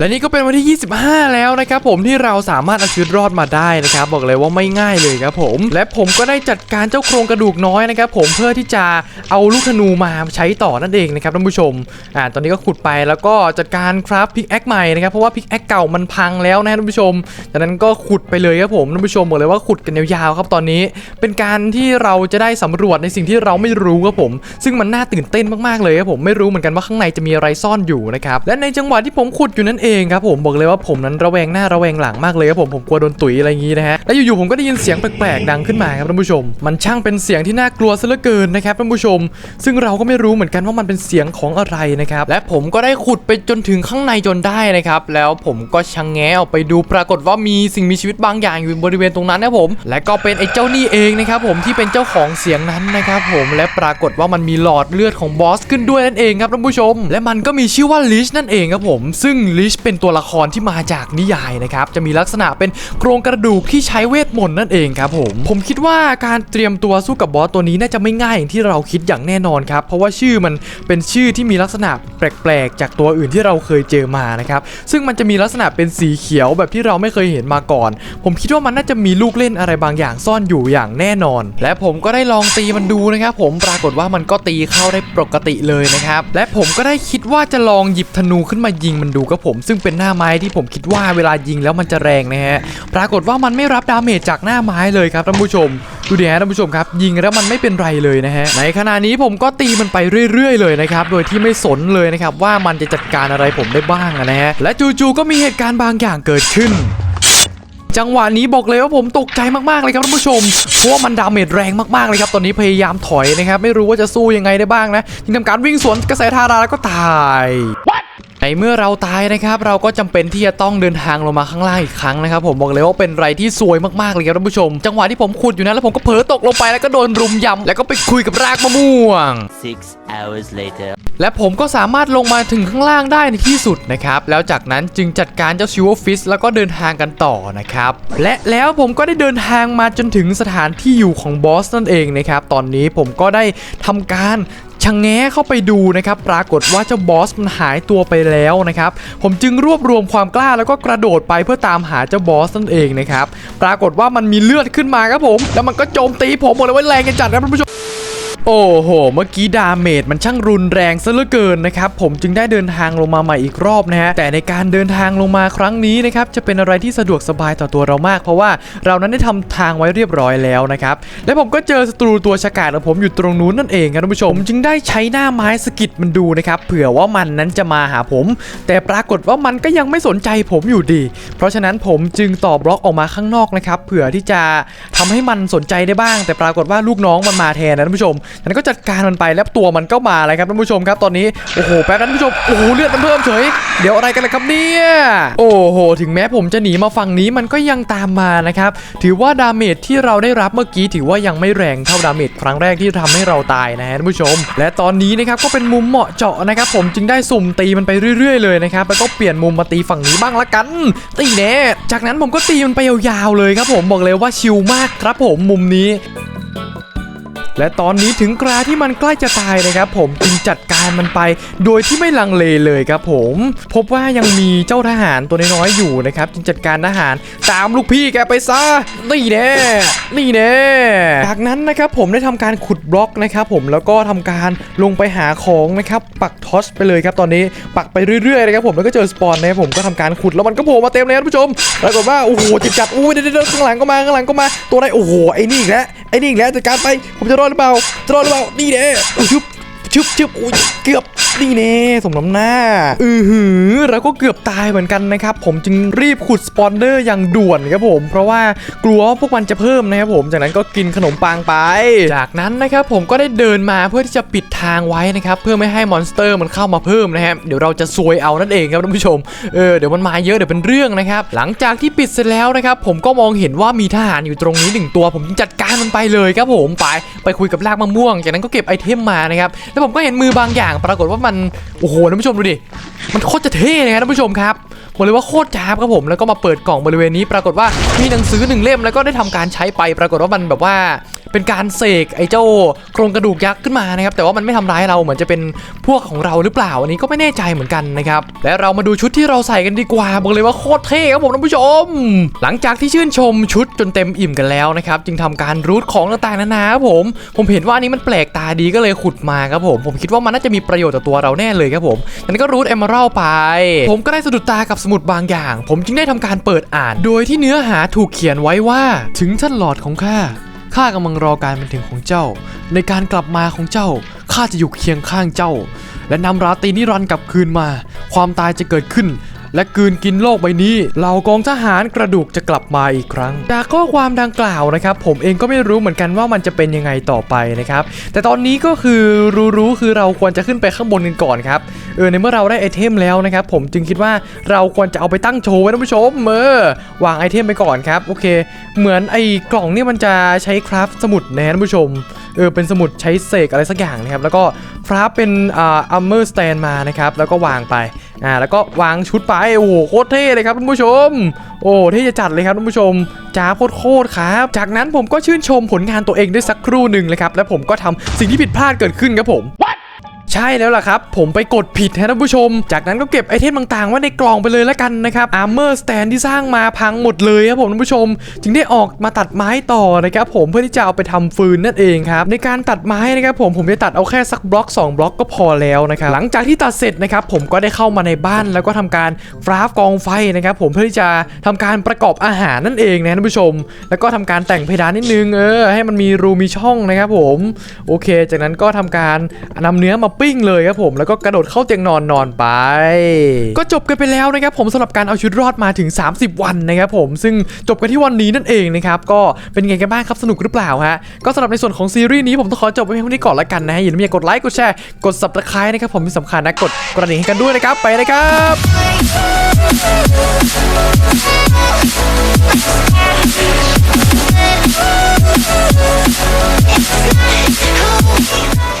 และนี่ก็เป็นวันที่ 25 แล้วนะครับผมที่เราสามารถเอาชีวิตรอดมาได้นะครับบอกเลยว่าไม่ง่ายเลยครับผมและผมก็ได้จัดการเจ้าโครงกระดูกน้อยนะครับผมเพื่อที่จะเอาลูกธนูมาใช้ต่อนั่นเองนะครับท่านผู้ชมอ่าตอนนี้ก็ขุดไปแล้วก็จัดการคราฟพิกแอคใหม่นะครับเพราะว่าพิกแอคเก่ามันพังแล้วนะท่านผู้ชมจากนั้นก็ขุดไปเลยครับผมท่านผู้ชมบอกเลยว่าขุดกันยาวๆครับตอนนี้ เป็นการที่เราจะได้สำรวจในสิ่งที่เราไม่รู้ครับผม ซึ่งมันน่าตื่นเต้นมากๆเลยครับผมไม่รู้เหมือนกันว่าข้างในจะมีอะไรซ่อนอยู่นะครับและในจังหวะที่ผมขุดอยู่นั่นเองครับผมบอกเลยว่าผมนั้นระแวงหน้าระแวงหลังมากเลยครับผมผมกลัวโดนตุ๋ยอะไรอย่างนี้นะฮะและอยู่ๆผมก็ได้ยินเสียงแปลกๆดังขึ้นมาครับท่านผู้ชม มันช่างเป็นเสียงที่น่ากลัวซะเหลือเกินนะครับท่านผู้ชม ซึ่งเราก็ไม่รู้เหมือนกันว่ามันเป็นเสียงของอะไรนะครับและผมก็ได้ขุดไปจนถึงข้างในจนได้นะครับแล้วผมก็ชะงแงออกไปดูปรากฏว่ามีสิ่งมีชีวิตบางอย่างอยู่บริเวณตรงนั้นนะผม และก็เป็นไอ้เจ้านี่เองนะครับผมที่เป็นเจ้าของเสียงนั้นนะครับผมและปรากฏว่ามันมีหลอดเลือดของบอสขึ้นด้วยนั่นเองครับท่านผู้ชม และมันก็มีชื่อว่าลิชนั่นเองครับผม ซึ่งลิชเป็นตัวละครที่มาจากนิยายนะครับ จะมีลักษณะเป็นโครงกระดูกที่ใช้เวทมนต์นั่นเองครับผม ผมคิดว่าการเตรียมตัวสู้กับบอสตัวนี้น่าจะไม่ง่ายอย่างที่เราคิดอย่างแน่นอนครับ เพราะว่าชื่อมันเป็นชื่อที่มีลักษณะแปลกๆ จากตัวอื่นที่เราเคยเจอมานะครับ ซึ่งมันจะมีลักษณะเป็นสีเขียวแบบที่เราไม่เคยเห็นมาก่อน ผมคิดว่ามันน่าจะมีลูกเล่นอะไรบางอย่างซ่อนอยู่อย่างแน่นอน และผมก็ได้ลองตีมันดูนะครับ ผมปรากฏว่ามันก็ตีเข้าได้ปกติเลยนะครับ และผมก็ได้คิดว่าจะลองหยิบธนูขึ้นมายิงมันดูครับผมซึ่งเป็นหน้าไม้ที่ผมคิดว่าเวลายิงแล้วมันจะแรงนะฮะปรากฏว่ามันไม่รับดาเมจจากหน้าไม้เลยครับท่านผู้ชม ดูดิฮะท่านผู้ชมครับ ยิงแล้วมันไม่เป็นไรเลยนะฮะในขณะนี้ผมก็ตีมันไปเรื่อย ๆ เลยนะครับโดยที่ไม่สนเลยนะครับว่ามันจะจัดการอะไรผมได้บ้างนะฮะและจู่ๆก็มีเหตุการณ์บางอย่างเกิดขึ้นจังหวะนี้บอกเลยว่าผมตกใจมากๆเลยครับท่านผู้ชม เพราะว่ามันดาเมจแรงมากๆเลยครับ ตอนนี้พยายามถอยนะครับ ไม่รู้ว่าจะสู้ยังไงได้บ้างนะ จึงทำการวิ่งสวนกระแสทาราแล้วก็ตายในเมื่อเราตายนะครับ เราก็จำเป็นที่จะต้องเดินทางลงมาข้างล่างอีกครั้งนะครับ ผมบอกเลยว่าเป็นอะไรที่ซวยมากๆเลยครับท่านผู้ชม จังหวะที่ผมขุดอยู่นั้นแล้วผมก็เผลอตกลงไปแล้วก็โดนรุมยำแล้วก็ไปคุยกับรากมะม่วง Six hours later. และผมก็สามารถลงมาถึงข้างล่างได้ในที่สุดนะครับ แล้วจากนั้นจึงจัดการเจ้าชิวฟิสแล้วก็เดินทางกันต่อนะครับ และแล้วผมก็ได้เดินทางมาจนถึงสถานที่อยู่ของบอสนั่นเองนะครับ ตอนนี้ผมก็ได้ทำการชะแง้เข้าไปดูนะครับ ปรากฏว่าเจ้าบอสมันหายตัวไปแล้วนะครับ ผมจึงรวบรวมความกล้าแล้วก็กระโดดไปเพื่อตามหาเจ้าบอสนั่นเองนะครับ ปรากฏว่ามันมีเลือดขึ้นมาครับผม แล้วมันก็โจมตีผมหมดเลยว่าแรงกันจัดนะท่านผู้ชม โอ้โห เมื่อกี้ดาเมจมันช่างรุนแรงซะเหลือเกินนะครับ ผมจึงได้เดินทางลงมาใหม่อีกรอบนะฮะ แต่ในการเดินทางลงมาครั้งนี้นะครับ จะเป็นอะไรที่สะดวกสบายต่อตัวเรามาก เพราะว่าเรานั้นได้ทำทางไว้เรียบร้อยแล้วนะครับ และผมก็เจอศัตรูตัวฉกาจของผมอยู่ตรงนู้นนั่นเองครับท่านผู้ชม จึงได้ใช้หน้าไม้สกิดมันดูนะครับ เผื่อว่ามันนั้นจะมาหาผม แต่ปรากฏว่ามันก็ยังไม่สนใจผมอยู่ดี เพราะฉะนั้นผมจึงต่อบล็อกออกมาข้างนอกนะครับ เผื่อที่จะทำให้มันสนใจได้บ้าง แต่ปรากฏว่าลูกน้องมันมาแทนนะท่านผู้ชมนั้นก็จัดการมันไปแล้วตัวมันก็มาเลยครับท่านผู้ชมครับตอนนี้โอ้โหแป๊บนั้นท่านผู้ชมโอ้โหเลือดมันเพิ่มเฉยเดี๋ยวอะไรกันล่ะครับเนี่ยโอ้โห ถึงแม้ผมจะหนีมาฝั่งนี้มันก็ยังตามมานะครับถือว่าดาเมจที่เราได้รับเมื่อกี้ถือว่ายังไม่แรงเท่าดาเมจครั้งแรกที่ทำให้เราตายนะฮะท่านผู้ชม และตอนนี้นะครับก็เป็นมุมเหมาะเจาะนะครับผมจึงได้สุ่มตีมันไปเรื่อย ๆ เลยนะครับแล้วก็เปลี่ยนมุมมาตีฝั่งนี้บ้างละกัน ตีแน่จากนั้นผมก็ตีมันไปยาวๆเลยครับผมบอกเลยว่าชิลมากครับผมมุมนี้ และตอนนี้ถึงกราที่มันใกล้จะตายนะครับผมจึงจัดการมันไป โดยที่ไม่ลังเลเลยครับผม พบว่ายังมีเจ้าทหารตัวน้อยๆอยู่นะครับจึงจัดการทหารตามลูกพี่แกไปซะนี่แน่นี่แน่จากนั้นนะครับผมได้ทำการขุดบล็อกนะครับผมแล้วก็ทำการลงไปหาของนะครับปักทอสไปเลยครับตอนนี้ปักไปเรื่อยๆนะครับผมแล้วก็เจอสปอนนะครับผมก็ทำการขุดแล้วมันก็โผล่มาเต็มเลยท่านผู้ชมปรากฏว่าโอ้โหจิตจัดอู้ยเดี๋ยวข้างหลังก็มาข้างหลังก็มาตัวไหนโอ้โหไอ้นี่อีกแล้ว ไอ้นี่อีกแล้วจัดการไปผมจะรอดหรือเปล่าจะรอดหรือเปล่านี่แน่ยชุบ ชุบชุบอุ้ยเกือบนี่แน่สมน้ำหน้า อือหือเราก็เกือบตายเหมือนกันนะครับ ผมจึงรีบขุดสปอนเนอร์อย่างด่วนครับผม เพราะว่ากลัวว่าพวกมันจะเพิ่มนะครับผมจากนั้นก็กินขนมปังไป จากนั้นนะครับผมก็ได้เดินมาเพื่อที่จะปิดทางไว้นะครับเพื่อไม่ให้มอนสเตอร์มันเข้ามาเพิ่มนะครับเดี๋ยวเราจะซวยเอานั่นเองครับท่านผู้ชมเออเดี๋ยวมันมาเยอะเดี๋ยวเป็นเรื่องนะครับหลังจากที่ปิดเสร็จแล้วนะครับผมก็มองเห็นว่ามีทหารอยู่ตรงนี้หนึ่งตัว ผมจึงจัดการมันไปเลยครับผมไป ไปคุยกับรากมะม่วง จากนั้นก็เก็บไอเทมมานะครับแล้วผมก็เห็นมือบางอย่าง ปรากฏว่ามันโอ้โหท่านผู้ชมดูดิมันโคตรจะเท่เลยครับท่านผู้ชมครับบอกเลยว่าโคตรจ้าบครับผมแล้วก็มาเปิดกล่องบริเวณนี้ ปรากฏว่ามีหนังสือหนึ่งเล่มแล้วก็ได้ทำการใช้ไป ปรากฏว่ามันแบบว่าเป็นการเสกไอ้เจ้าโครงกระดูกยักษ์ขึ้นมานะครับแต่ว่ามันไม่ทำร้ายเราเหมือนจะเป็นพวกของเราหรือเปล่าอันนี้ก็ไม่แน่ใจเหมือนกันนะครับและเรามาดูชุดที่เราใส่กันดีกว่าบอกเลยว่าโคตรเท่ครับผมท่านผู้ชม หลังจากที่ชื่นชมชุดจนเต็มอิ่มกันแล้วนะครับจึงทำการรูทของต่างๆนานาครับผม ผมเห็นว่าอันนี้มันแปลกตาดีก็เลยขุดมาครับผมผมคิดว่ามันน่าจะมีประโยชน์ต่อตัวเราแน่เลยครับผมนั้นก็รูทเอมเมอรัลไป ผมก็ได้สะดุดตากับสมุดบางอย่าง ผมจึงได้ทำการเปิดอ่าน โดยที่เนื้อหาถูกเขียนไว้ว่า ถึงท่านหลอดของข้าข้ากำลังรอการเป็นถึงของเจ้า ในการกลับมาของเจ้าข้าจะอยู่เคียงข้างเจ้า และนำราตรีนิรันดร์กลับคืนมา ความตายจะเกิดขึ้น และกืนกินโลกใบนี้เหล่ากองทหารกระดูกจะกลับมาอีกครั้ง จากข้อความดังกล่าวนะครับ ผมเองก็ไม่รู้เหมือนกันว่ามันจะเป็นยังไงต่อไปนะครับ แต่ตอนนี้ก็คือรู้ๆคือเราควรจะขึ้นไปข้างบนกันก่อนครับเออในเมื่อเราได้ไอเทมแล้วนะครับผมจึงคิดว่าเราควรจะเอาไปตั้งโชว์ไว้ท่านผู้ชมเออวางไอเทมไปก่อนครับโอเค เหมือนไอ้กล่องนี่มันจะใช้คราฟสมุดนะท่านผู้ชม เออเป็นสมุดใช้เสกอะไรสักอย่างนะครับ แล้วก็คราฟเป็นอ่าอัมเมอร์สแตนมานะครับ แล้วก็วางไปอ่าแล้วก็วางชุดไป โอ้โหโคตรเท่เลยครับท่านผู้ชม โอ้เท่จะจัดเลยครับท่านผู้ชมจ้าโคตรครับ จากนั้นผมก็ชื่นชมผลงานตัวเองได้สักครู่หนึ่งเลยครับ แล้วผมก็ทำสิ่งที่ผิดพลาดเกิดขึ้นครับผม ใช่แล้วล่ะครับ ผมไปกดผิดฮะท่านผู้ชม จากนั้นก็เก็บไอเทมต่างๆไว้ในกล่องไปเลยแล้วกันนะครับอาร์เมอร์สแตนที่สร้างมาพังหมดเลยครับผมท่านผู้ชม จึงได้ออกมาตัดไม้ต่อนะครับผมเพื่อที่จะเอาไปทำฟืนนั่นเองครับในการตัดไม้นะครับผมผมจะตัดเอาแค่สักบล็อก 2 บล็อกก็พอแล้วนะครับหลังจากที่ตัดเสร็จนะครับผมก็ได้เข้ามาในบ้านแล้วก็ทำการฟราฟกองไฟนะครับผมเพื่อที่จะทำการประกอบอาหารนั่นเองนะท่านผู้ชม แล้วก็ทำการแต่งเพดานนิดนึงเออให้มันมีรูมีช่องนะครับผมโอเค จากนั้นก็ทำการนำเนื้อมาปิ้งเลยครับผมแล้วก็กระโดดเข้าเตียงนอนนอนไป ก็จบกันไปแล้วนะครับผมสำหรับการเอาชุดรอดมาถึง 30 วันนะครับผมซึ่งจบกันที่วันนี้นั่นเองนะครับก็เป็นไงกันบ้างครับสนุกหรือเปล่าฮะก็สำหรับในส่วนของซีรีส์นี้ผมต้องขอจบไว้เพียงเท่านี้ก่อนละกันนะฮะอย่าลืมกดไลค์กดแชร์กด subscribe นะครับผมเป็สำคัญนะกดกระดิ่งให้กันด้วยนะครับไปนะครับ